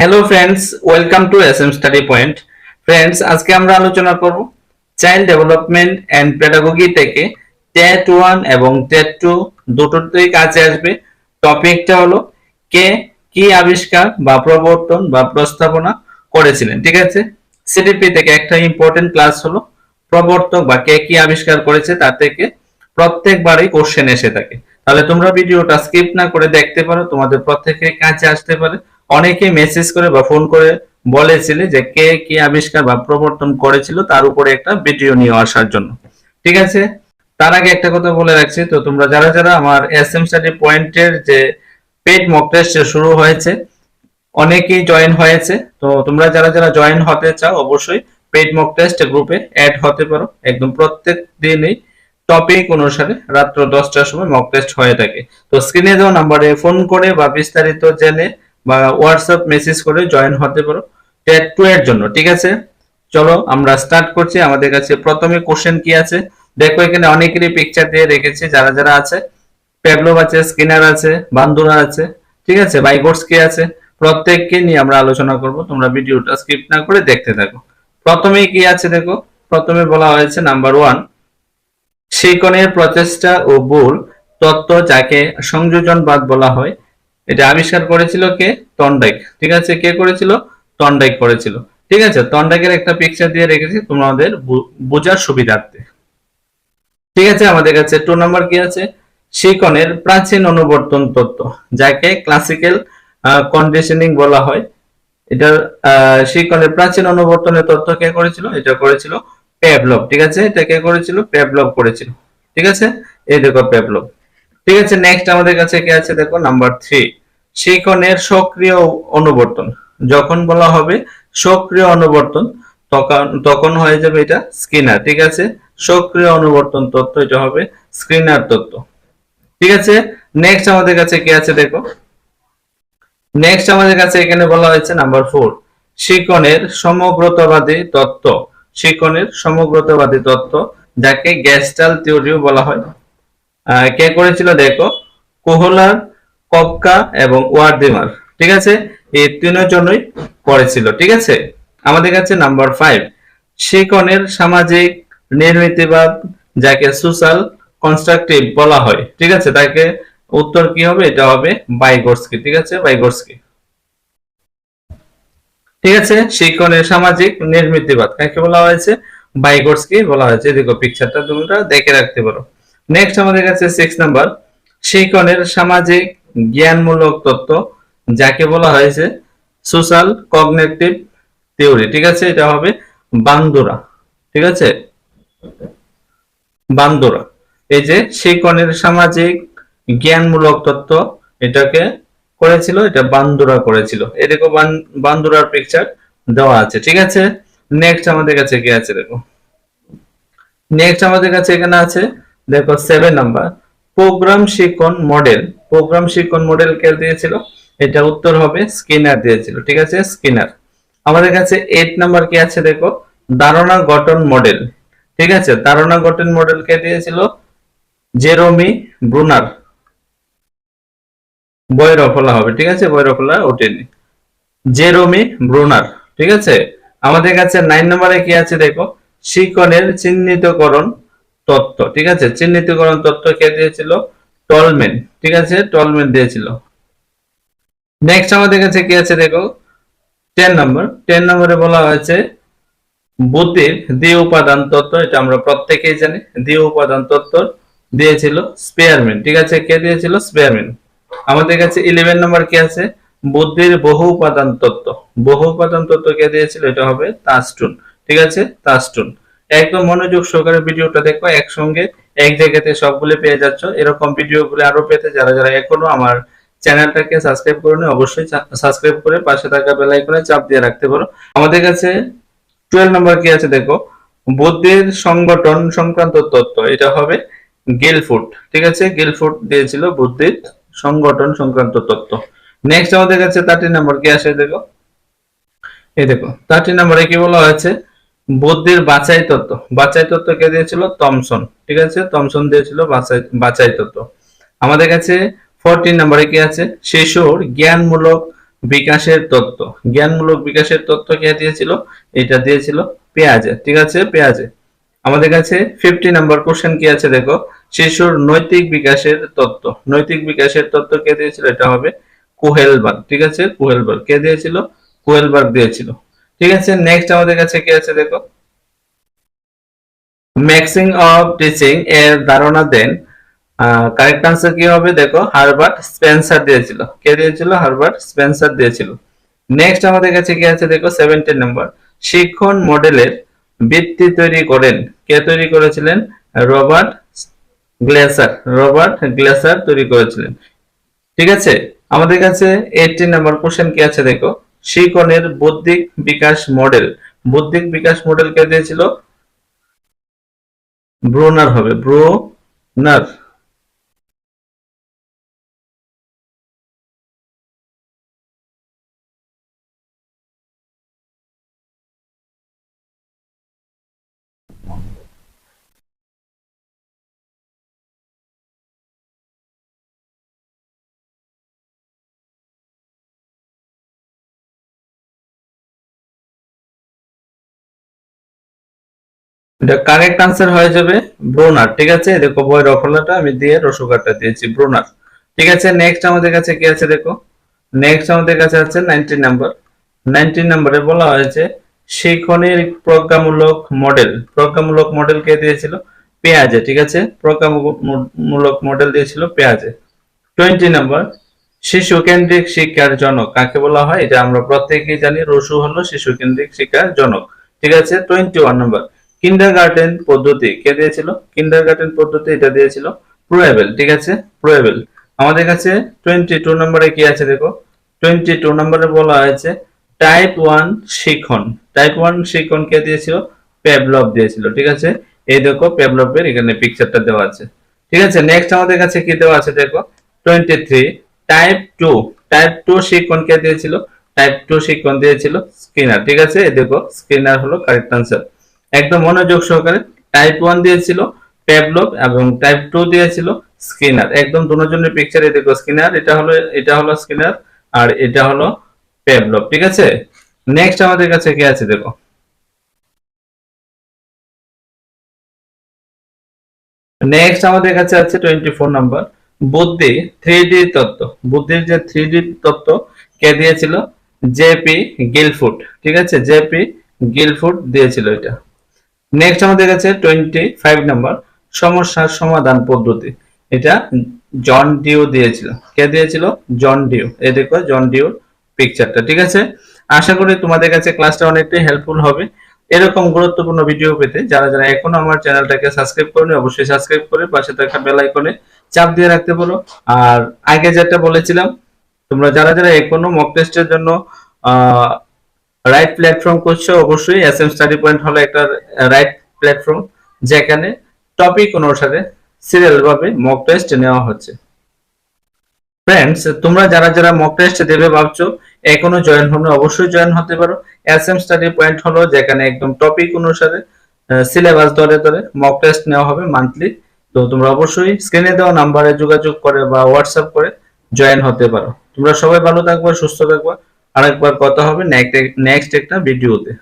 Hello friends welcome to S M study point friends আজকে আমরা আলোচনা করব চাইল্ড ডেভেলপমেন্ট অ্যান্ড পেডাগোগি থেকে টেট ওয়ান এবং টেট টু দুটোতেই কাজে আসবে। টপিকটা হলো কে কি আবিষ্কার বা প্রবর্তন বা প্রস্তাবনা করেছিলেন, ঠিক আছে? সিডিপি থেকে একটা ইম্পর্টেন্ট ক্লাস হলো প্রবর্তক বা কে কি আবিষ্কার করেছে, তার থেকে প্রত্যেকবারই কোশ্চেন এসে থাকে। তাহলে তোমরা ভিডিওটা স্কিপ না করে দেখতে পারো, তোমাদের প্রত্যেকের কাছে আসতে পারে। অনেকে মেসেজ করে বা ফোন করে বলেছিলে যে কে কি আবিষ্কার বা প্রবর্তন করেছিল তার উপরে একটা ভিডিও নিয়ে আসার জন্য। ঠিক আছে? তার আগে একটা কথা বলে রাখছি। তো তোমরা যারা যারা আমার এস এম স্টাডি পয়েন্টের যে পেড মক টেস্ট শুরু হয়েছে, অনেকেই জয়েন হয়েছে। তো তোমরা যারা যারা জয়েন হতে চাও, অবশ্যই পেড মক টেস্ট গ্রুপে অ্যাড হতে পারো। একদম প্রত্যেক দিনই টপিক অনুসারে রাত্র দশটার সময় মক টেস্ট হয়ে থাকে। তো স্ক্রিনে দেওয়া নাম্বারে ফোন করে বা বিস্তারিত জেনে বা হোয়াটসঅ্যাপ মেসেজ করে জয়েন হতে পারো। টেট টু এর জন্য, ঠিক আছে? চলো, আমরা স্টার্ট করছি। আমাদের কাছে প্রথমে কোশ্চেন কি আছে? দেখো, এখানে অনেকেরই পিকচার দিয়ে রেখেছে, যারা যারা আছে। প্যাবলভ আছে স্কিনার আছে বান্দুরা আছে, ঠিক আছে? বাইগোটস আছে? প্রত্যেককে নিয়ে আমরা আলোচনা করব। তোমরা ভিডিওটা স্কিপ না করে দেখতে থাকো। প্রথমেই কি আছে দেখো? প্রথমে বলা হয়েছে নাম্বার ওয়ান শিকনের প্রচেষ্টা ও ভুল তত্ত্ব যাকে সংযোজনবাদ বলা হয় এটা আবিষ্কার করেছিল কে? তন্ডাইক। ঠিক আছে, কে করেছিল? তন্ডাইক করেছিল। ঠিক আছে, তন্ডাইকের একটা পিকচার দিয়ে রেখেছি তোমাদের বোঝার সুবিধার্থে। ঠিক আছে, আমাদের কাছে টু নাম্বার কি আছে? শিকনের প্রাচীন অনুবর্তন তত্ত্ব, যাকে ক্লাসিক্যাল কন্ডিশনিং বলা হয়। এটা শিকনের প্রাচীন অনুবর্তনের তত্ত্ব কে করেছিল? এটা করেছিল পেভলভ ঠিক আছে, এটা কে করেছিল? পেভলভ করেছিল। ঠিক আছে, এই দেখো পেভলভ ঠিক আছে নেক্সট আমাদের কাছে কি আছে দেখো নাম্বার থ্রি শিকনের সক্রিয় অনুবর্তন, যখন বলা হবে সক্রিয় অনুবর্তন, তখন তখন হয়ে যাবে এটা স্কিনার ঠিক আছে? সক্রিয় অনুবর্তন তত্ত্ব এটা হবে স্ক্রিনার তত্ত্ব, ঠিক আছে? নেক্সট আমাদের কাছে কি আছে দেখো? নেক্সট আমাদের কাছে এখানে বলা হয়েছে নাম্বার ফোর শিকনের সমগ্রতাবাদী তত্ত্ব শিকনের সমগ্রতাবাদী তত্ত্ব, যাকে গ্যাস্টাল থিওরিও বলা হয়। কে করেছিল দেখো? কোহলার কপকা এবং ওয়ার্ডিমার ঠিক আছে? এই তিনজনই করেছিল, ঠিক আছে? আমাদের কাছে নাম্বার ফাইভ শিকনের সামাজিক, নির্মিতিবাদ, যাকে সোশ্যাল কনস্ট্রাকটিভ বলা হয়, ঠিক আছে? তাকে উত্তর কি হবে? এটা হবে বাইগোর্সকি ঠিক আছে? বাইগোর্সকি ঠিক আছে? শিক্ষণের সামাজিক, নির্মিতিবাদ, কাকে বলা হয়েছে? বাইগোর্সকি বলা হয়েছে। দেখো পিকচারটা তোমরা দেখে রাখতে পারো। নেক্সট আমাদের কাছে সিক্স নাম্বার শিক্ষণের সামাজিক জ্ঞানমূলক তত্ত্ব, যাকে বলা হয়েছে সোশ্যাল কগনেটিভ থিওরি ঠিক আছে? এটা হবে বান্দুরা। ঠিক আছে? বান্দুরা। এই যে শিকনের সামাজিক জ্ঞানমূলক তত্ত্ব, এটাকে করেছিল, এটা বান্দুরা করেছিল। দেখো বান- বান্দুরার পিকচার দেওয়া আছে। ঠিক আছে? নেক্সট আমাদের কাছে কি আছে দেখো? নেক্সট আমাদের কাছে এখানে আছে দেখো সেভেন নাম্বার প্রোগ্রাম শিকন মডেল প্রোগ্রাম শিকন মডেল কে দিয়েছিল? এটা উত্তর হবে স্কিনার দিয়েছিল, ঠিক আছে? স্কিনার। আমাদের কাছে এইট নাম্বার কি আছে দেখো? ধারণা গঠন মডেল ঠিক আছে? ধারণা গঠন মডেল কে দিয়েছিল? Jerome Bruner. বৈরফলা হবে, ঠিক আছে? বৈরফলা ওঠেনি। জেরোমি ব্রুনার, ঠিক আছে? আমাদের কাছে নাইন নম্বরে কি আছে দেখো? শিকনের চিহ্নিতকরণ তত্ত্ব, ঠিক আছে? চিহ্নিতকরণ তত্ত্ব কে দিয়েছিল? টলমেন ঠিক আছে? টলমেন দিয়েছিল। নেক্সট আমাদের কাছে কি আছে দেখো? টেন নম্বর টেন নম্বরে বলা হয়েছে, বুদ্ধির দ্বি উপাদান তত্ত্ব, এটা আমরা প্রত্যেকেই জানি, দ্বি উপাদান তত্ত্ব দিয়েছিল স্পেয়ারম্যান ঠিক আছে? কে দিয়েছিল? স্পেয়ারম্যান আমাদের কাছে ইলেভেন নম্বর কি আছে? বুদ্ধির বহু উপাদান তত্ত্ব। বহু উপাদান তত্ত্ব কে দিয়েছিল? এটা হবে তাস্টুন, ঠিক আছে? তাস্টুন। একদম মনোযোগ সহকারে ভিডিওটা দেখো, একসঙ্গে এক জায়গাতে সবগুলো পেয়ে যাচ্ছ। এরকম ভিডিওগুলো আরও পেতে যারা যারা এখনও আমার চ্যানেলটাকে সাবস্ক্রাইব করুন, অবশ্যই সাবস্ক্রাইব করে পাশে থাকা বেল আইকনে চাপ দিয়ে রাখতে পারো। আমাদের কাছে টুয়েলভ নম্বর কি আছে দেখো? বুদ্ধির সংগঠন সংক্রান্ত তত্ত্ব, এটা হবে গিলফুট। ঠিক আছে? গিলফুট দিয়েছিল বুদ্ধির সংগঠন সংক্রান্ত তত্ত্ব। নেক্সট আমাদের কাছে থার্টি নম্বর কি আসে দেখো? এই দেখো থার্টি নম্বরে কি বলা হয়েছে? বুদ্ধির বাছাই তত্ত্ব। বাছাই তত্ত্ব কে দিয়েছিল? থমসন। ঠিক আছে? থমসন দিয়েছিল বাছাই বাছাই তত্ত্ব। আমাদের কাছে ফোরটিন নম্বরে কি আছে? শিশুর জ্ঞানমূলক বিকাশের তত্ত্ব। জ্ঞানমূলক বিকাশের তত্ত্ব কে দিয়েছিল? এটা দিয়েছিল পেঁয়াজে। ঠিক আছে? পেঁয়াজে। আমাদের কাছে ফিফটি নাম্বার কোশ্চেন কি আছে দেখো? শিশুর নৈতিক বিকাশের তত্ত্ব। নৈতিক বিকাশের তত্ত্ব কে দিয়েছিল? এটা হবে কুহেলবার্গ। ঠিক আছে? কুহেলবার্গ। কে দিয়েছিল? কুহেলবার্গ দিয়েছিল। ঠিক আছে নেক্সট আমাদের কাছে কি আছে দেখো? ম্যাক্সিং অফ টিচিং এর ধারণা দেন। কারেক্ট আনসার কি হবে দেখো? হারবার্ট স্পেন্সার দিয়েছিল। কে দিয়েছিল? হারবার্ট স্পেন্সার দিয়েছিল। নেক্সট আমাদের কাছে কি আছে দেখো? সেভেন্টিন নাম্বার শিক্ষণ মডেলের ভিত্তি তৈরি করেন। কে তৈরি করেছিলেন? রবার্ট গ্লেসার। রবার্ট গ্লেসার তৈরি করেছিলেন। ঠিক আছে? আমাদের কাছে এইটিন নাম্বার কোশ্চেন কি আছে দেখো? শিক্ষণের বৌদ্ধিক বিকাশ মডেল। বৌদ্ধিক বিকাশ মডেল কে দিয়েছিল ব্রোনার হবে ব্রুনার। এটা কারেক্ট আনসার হয়ে যাবে ব্রোনার, ঠিক আছে? দেখো বই রফলাটা আমি দিয়ে রসুকারটা দিয়েছি, ব্রোনার। ঠিক আছে নেক্সট আমাদের কাছে কি আছে দেখো? নেক্সট আমাদের কাছে আছে নাইনটিন নাম্বার নাইনটিন নাম্বারে বলা হয়েছে শিক্ষণের প্রজ্ঞামূলক মডেল প্রজ্ঞামূলক মডেল কে দিয়েছিল? পেঁয়াজে, ঠিক আছে? প্রজ্ঞামূলক মডেল দিয়েছিল পেঁয়াজে। টোয়েন্টি নাম্বার শিশু কেন্দ্রিক শিক্ষার জনক। কাকে বলা হয়? এটা আমরা প্রত্যেকেই জানি, রসু হলো শিশু কেন্দ্রিক শিক্ষার জনক। ঠিক আছে? Twenty one number kindergarten পদ্ধতি কে দিয়েছিল? কিন্ডার গার্ডেন পদ্ধতি এটা দিয়েছিল প্রোয়েবেল ঠিক আছে? প্রোয়েবেল আমাদের কাছে টোয়েন্টি টু নম্বরে কি আছে দেখো? টোয়েন্টি টু নম্বরে বলা হয়েছে টাইপ ওয়ান শিখন। টাইপ ওয়ান শিখন কে দিয়েছিল? পেভলভ দিয়েছিল, ঠিক আছে? এই দেখো পেভলভের এখানে পিকচারটা দেওয়া আছে। ঠিক আছে? নেক্সট আমাদের কাছে কি দেওয়া আছে দেখো? Twenty three type two type two শিখন কে দিয়েছিল? টাইপ টু শিখন দিয়েছিল স্কিনার ঠিক আছে? এই দেখো স্কিনার হলো কারেক্ট আনসার একদম মনোযোগ সহকারে টাইপ ওয়ান দিয়েছিল প্যাবলভ এবং টাইপ টু দিয়েছিল স্কিনার একদম দুজনের পিকচার দেখো স্কিনার এটা হলো এটা হলো স্কিনার আর এটা হলো প্যাবলভ ঠিক আছে? নেক্সট আমাদের কাছে কি আছে দেখো? নেক্সট আমাদের কাছে আছে টোয়েন্টি ফোর নাম্বার বুদ্ধি থ্রি ডি তত্ত্ব। বুদ্ধির যে থ্রি ডি তত্ত্ব কে দিয়েছিল? জেপি গিলফুট ঠিক আছে? জেপি গিলফুট দিয়েছিল এটা। নেক্সট আমাদের কাছে টোয়েন্টি ফাইভ নাম্বার সমস্যার সমাধান পদ্ধতি। এটা জন ডিও দিয়েছিল। কে দিয়েছিল? জন ডিও এই দেখো জন ডিও পিকচারটা ঠিক আছে? আশা করি তোমাদের কাছে ক্লাসটা অনেকটাই হেল্পফুল হবে। এরকম গুরুত্বপূর্ণ ভিডিও পেতে যারা যারা এখনও আমার চ্যানেলটাকে সাবস্ক্রাইব করেনি, অবশ্যই সাবস্ক্রাইব করে পাশে থাকা বেল আইকনে চাপ দিয়ে রাখতে পারো আর আগে যেটা বলেছিলাম, তোমরা যারা যারা এখনও মক টেস্টের জন্য রাইট প্ল্যাটফর্ম করছ, অবশ্যই এস এম স্টাডি পয়েন্ট হলো একটা রাইট প্ল্যাটফর্ম যেখানে টপিক অনুসারে সিরিয়াল ভাবে মক টেস্ট নেওয়া হচ্ছে। ফ্রেন্ডস তোমরা যারা যারা মক টেস্ট দেবে ভাবছ, এখনও জয়েন হবে অবশ্যই জয়েন হতে পারো। এস এম স্টাডি পয়েন্ট হলো যেখানে একদম টপিক অনুসারে সিলেবাস ধরে ধরে মক টেস্ট নেওয়া হবে মান্থলি তো তোমরা অবশ্যই স্ক্রিনে দেওয়া নাম্বারে যোগাযোগ করে বা হোয়াটসঅ্যাপ করে জয়েন হতে পারো। তোমরা সবাই ভালো থাকবে, সুস্থ থাকবে। আরেকবার কথা হবে নেক্সট একটা ভিডিওতে